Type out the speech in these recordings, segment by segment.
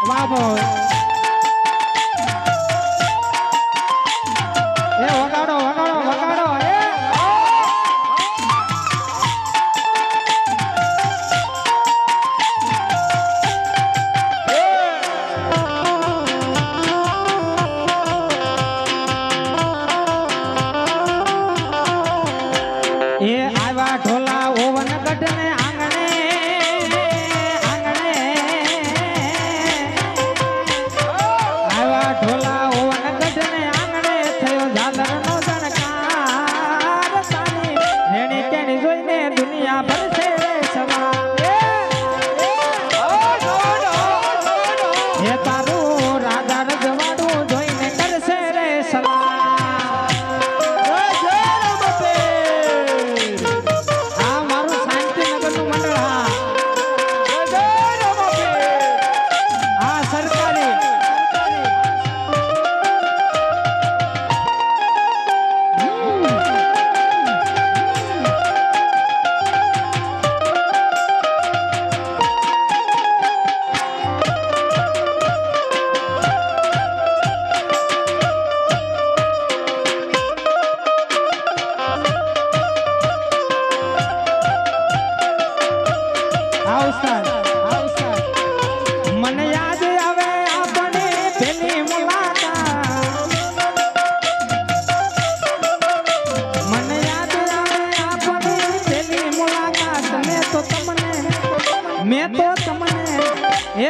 我爸爸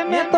ferramenta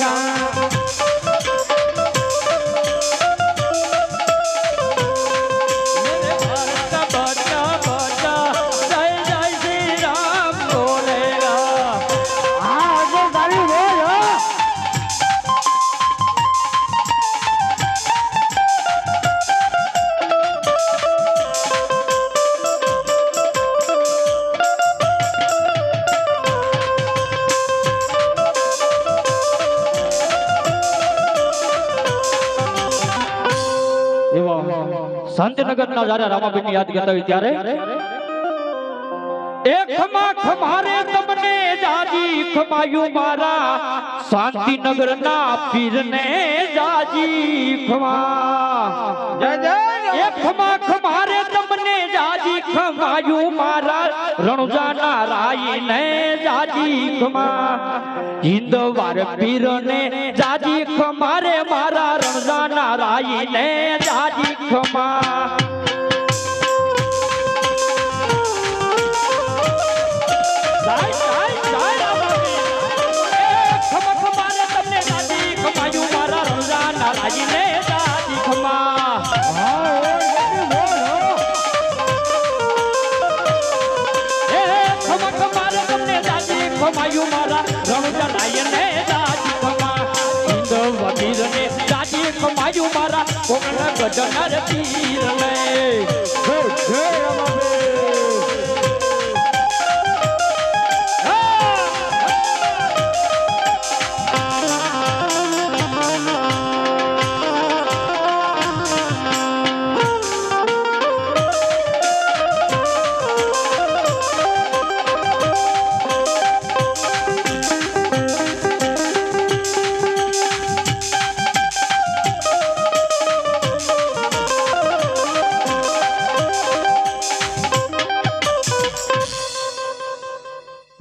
સંતનગરના જયારે રામાબેનની યાદ કરતા હોય ત્યારે એ ખમા ખમારે તમને જાજી મારા શાંતિનગરના પીરને જાજી ખમા. ખમા ગાયું મારા રણુજાના રાઈ ને જાજી ખમા. હિંદવાર પીર ને જાજી ખમારે મારા રણુજાના રાઈ ને જાજી ખમા. ગજનર પીર લે.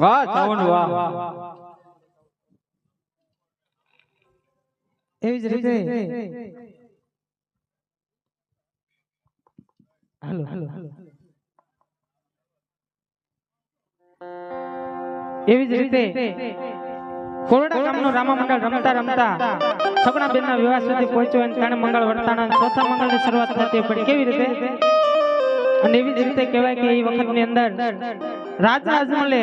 વાહ સાવન વાહ. એવી જ રીતે. હાલો હાલો એવી જ રીતે. કોરડા ગામનો રામા મંડળ રમતા રમતા સગણા બેનના વિવાહ સુધી પહોંચ્યો અને ત્રણ મંગળ વર્તાના ચોથા મંગળની શરૂઆત થતી પડી કેવી રીતે? અને એવી જ રીતે કહેવાય કે એ વખતની અંદર રાજા અજમલે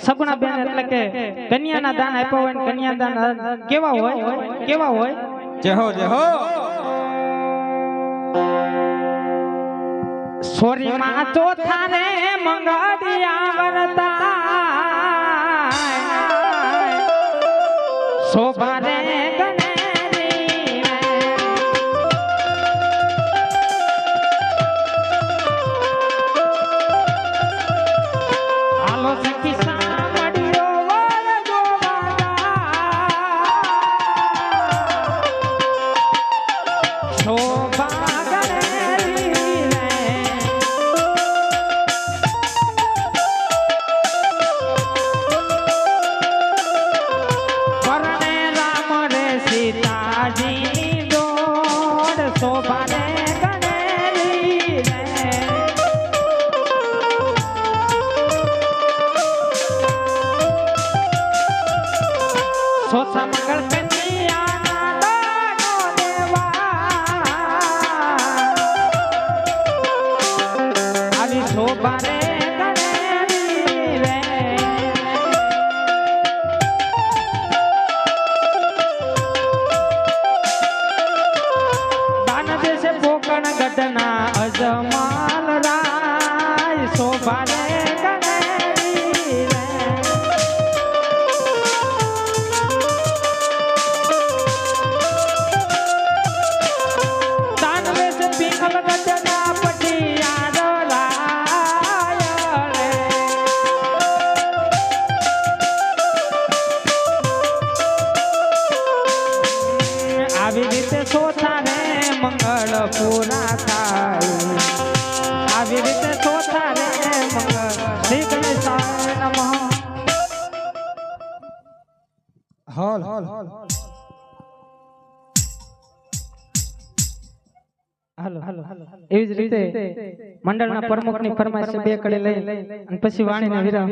સગુણા બેન એટલે કે કન્યાના દાન આપ્યા હોય ને કન્યા દાન કેવા હોય કેવા હોય જય હો જય હો સોરી માં ચોથા ને મંગળિયા વરતા શોભા હાલ. હાલ. હાલો. એવી જ રીતે મંડળના પ્રમુખની ફરમાઈશ બે કડી લઈ અને પછી વાણીને વિરામ.